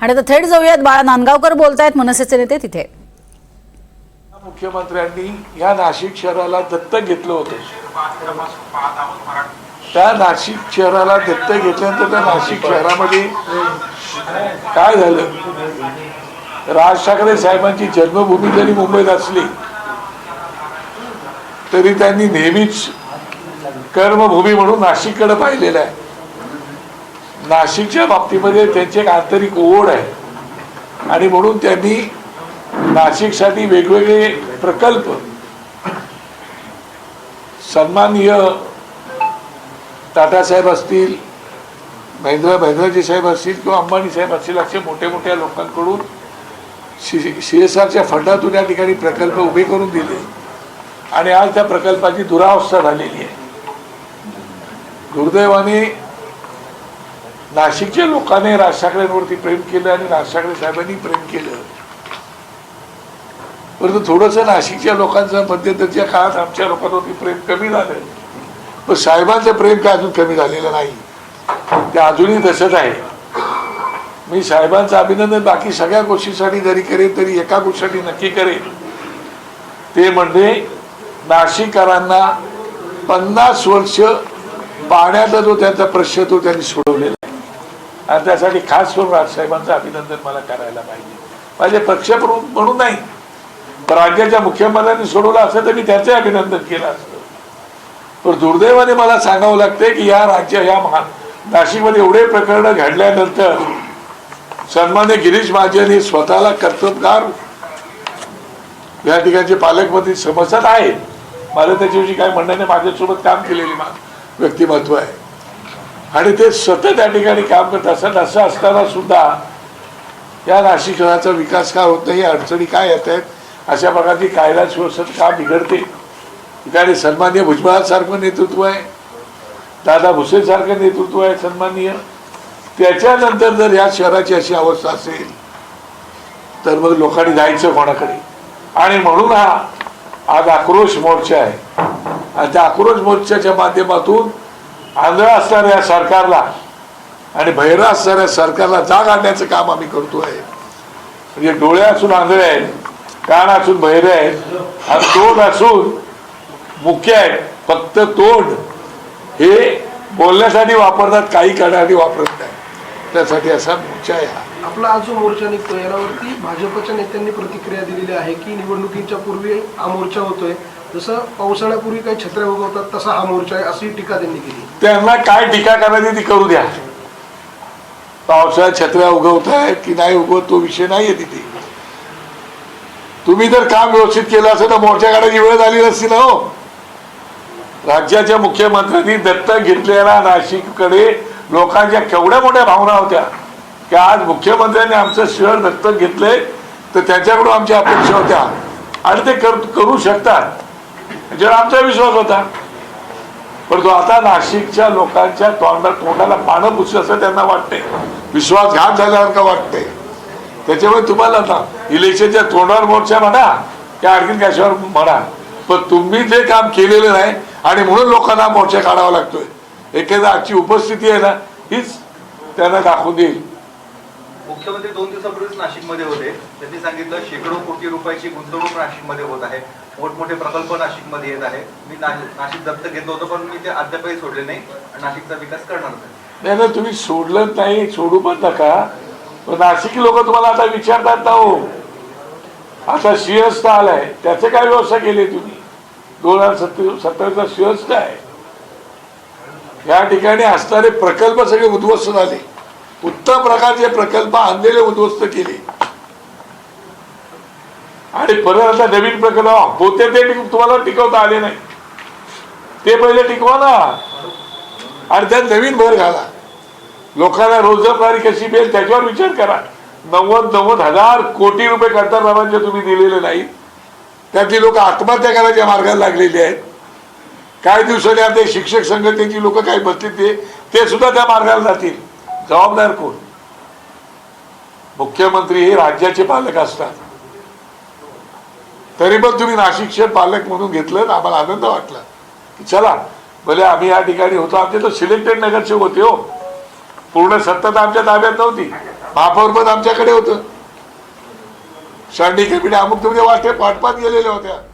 आणि आता थेट जाऊयात. बाळा नांदगावकर बोलतायत. मनसेचे नेते तिथे. मुख्यमंत्र्यांनी या नाशिक शहराला दत्तक घेतलं होतं. त्या नाशिक शहराला दत्तक घेतल्यानंतर त्या नाशिक शहरामध्ये काय झालं? राज ठाकरे साहेबांची जन्मभूमी जरी मुंबईत असली तरी त्यांनी नेहमीच कर्मभूमी म्हणून नाशिककडे पाहिलेलं आहे. नाशिकच्या बाबतीमध्ये त्यांची एक आंतरिक ओढ आहे. आणि म्हणून त्यांनी नाशिकसाठी वेगवेगळे प्रकल्प सन्माननीय टाटासाहेब असतील महेंद्र महेंद्रजी साहेब असतील किंवा अंबानी साहेब असतील असे मोठे मोठ्या लोकांकडून सी एस आरच्या फंडातून या ठिकाणी प्रकल्प उभे करून दिले. आणि आज त्या प्रकल्पाची दुरावस्था झालेली आहे. दुर्दैवाने नाशिकच्या लोकांनी राज ठाकरेंवरती प्रेम केलं आणि राज ठाकरे साहेबांनी प्रेम केलं. परंतु थोडंसं नाशिकच्या लोकांचं मध्यंतरच्या काळात आमच्या लोकांवरती प्रेम कमी झालं. पण साहेबांचं प्रेम काय अजून कमी झालेलं नाही. ते अजूनही तसंच आहे. मी साहेबांचं अभिनंदन बाकी सगळ्या गोष्टीसाठी जरी करेन तरी एका गोष्टीसाठी नक्की करेन. ते म्हणजे नाशिककरांना पन्नास वर्ष पाण्याचा जो त्यांचा प्रश्न तो त्यांनी सोडवलेला आहे. आणि त्यासाठी खास करून राजसाहेबांचं अभिनंदन मला करायला पाहिजे. माझे पक्षप्रमुख म्हणून नाही पण राज्याच्या मुख्यमंत्र्यांनी सोडवलं असं तर मी त्याचे अभिनंदन केलं असतं. पण दुर्दैवाने मला सांगावं लागते की या राज्य या महा नाशिकमध्ये एवढे प्रकरण घडल्यानंतर सन्मान्य गिरीश महाजन हे स्वतःला कर्तबगार या ठिकाणचे पालकमंत्री समजत आहे मला त्याच्याविषयी काय म्हणण्याने माझ्यासोबत काम केलेली मा व्यक्तिमत्व आहे. आणि ते सतत त्या ठिकाणी काम करत असतात. असं असताना सुद्धा या राशी शहराचा विकास का होत नाही अडचणी काय येत आहेत अशा प्रकारची कायदा सुव्यवस्था का बिघडते. ठिकाणी सन्मान्य भुजबळासारखं नेतृत्व आहे. दादा भुसेसारखं नेतृत्व आहे सन्माननीय त्याच्यानंतर जर या शहराची अशी अवस्था असेल तर मग लोकांनी जायचं कोणाकडे? आणि म्हणून हा आज आक्रोश मोर्चा आहे. आणि त्या आक्रोश मोर्चाच्या माध्यमातून आंधळा असणाऱ्या सरकारला आणि बहिरा असणाऱ्या सरकारला जाग आणण्याचं काम आम्ही करतोय. म्हणजे डोळे असून आंधळे आहेत कान असून बहिरे आहेत आणि तोंड असून मुख्य आहे फक्त तोंड हे बोलण्यासाठी वापरतात काही करण्यासाठी वापरत नाही. त्यासाठी असा मोर्चा आहे हा. आपला आज जो मोर्चा निघतो यावरती भाजपच्या नेत्यांनी प्रतिक्रिया दिलेली आहे की निवडणुकीच्या पूर्वी हा मोर्चा होतोय. जसं पावसाळ्यापूर्वी काही छत्र्या उगवतात तसा हा मोर्चा आहे अशी टीका त्यांनी केली. त्यांना काय टीका करायची ती करू द्या. पावसाळ्यात छत्र्या उगवत आहेत की नाही उगवत तो विषय नाहीये तिथे. तुम्ही जर काम व्यवस्थित केलं असेल तर मोर्चा काढायची वेळ झाली नसती ना हो. राज्याच्या मुख्यमंत्र्यांनी दत्तक घेतलेल्या नाशिककडे लोकांच्या केवढ्या मोठ्या भावना होत्या की आज मुख्यमंत्र्यांनी आमचं शहर दत्तक घेतलंय तर त्यांच्याकडून आमच्या अपेक्षा होत्या. आणि ते करू शकतात. ज्याला आमचा विश्वास होता. परंतु आता नाशिकच्या लोकांच्या तोंडा तोंडाला पानं पुसलं असं त्यांना वाटते विश्वासघात झाल्यासारखं वाटते त्याच्यामुळे तुम्हाला ना इलेक्शनच्या तोंडावर मोर्चा म्हणा त्या आणखीन कशावर म्हणा पण तुम्ही जे काम केलेलं नाही आणि म्हणून लोकांना मोर्चा काढावा लागतोय. एखादा आजची उपस्थिती आहे ना हीच त्यांना दाखवून देईल. मुख्यमंत्री दोन दिवसापूर्वीच नाशिकमध्ये होते. त्यांनी सांगितलं शेकडो कोटी रुपयाची गुंतवणूक नाशिकमध्ये होत आहे. मोठमोठे प्रकल्प नाशिकमध्ये येत आहे. मी नाशिक दत्त घेतलं होतं पण मी ते अद्यापही सोडले नाही आणि नाशिकचा विकास करणार नाही. नाही तुम्ही सोडलं नाही सोडू पण नका. पण लोक तुम्हाला आता विचारतात ना हो. आता सिंहस्थ आलाय. त्याचे काय व्यवस्था केली तुम्ही? दोन हजार सत्तर सत्तरचा सिंहस्थ आहे. या ठिकाणी असणारे प्रकल्प सगळे उद्ध्वस्त झाले. उत्तम प्रकारचे प्रकल्प आणलेले उद्ध्वस्त केले. आणि परत आता नवीन प्रकल्प होते ते तुम्हाला टिकवता आले नाही. ते पहिले टिकवा ना. आणि त्यात नवीन भर घाला. लोकांना रोजगारी कशी मिळेल त्याच्यावर विचार करा. नव्वद नव्वद हजार कोटी रुपये कर्तव्याचे तुम्ही दिलेले नाहीत त्यातली लोक आत्महत्या करायच्या मार्गाला लागलेली आहेत. काही दिवसांनी आता शिक्षक संघटनेची लोक काही बसतील ते? ते सुद्धा त्या मार्गाला जातील. जबाबदार कोण? मुख्यमंत्री हे राज्याचे पालक असतात. तरी पण तुम्ही नाशिकचे पालक म्हणून घेतलं ना आम्हाला आनंद वाटला. की चला भले आम्ही या ठिकाणी होतो आमचे तर सिलेक्टेड नगरसेवक होते हो. पूर्ण सत्ता तर आमच्या ताब्यात नव्हती. महापौर पद आमच्याकडे होतं. शांडी कमिटी अमुक तुमच्या वाटे पाठपात गेलेल्या होत्या.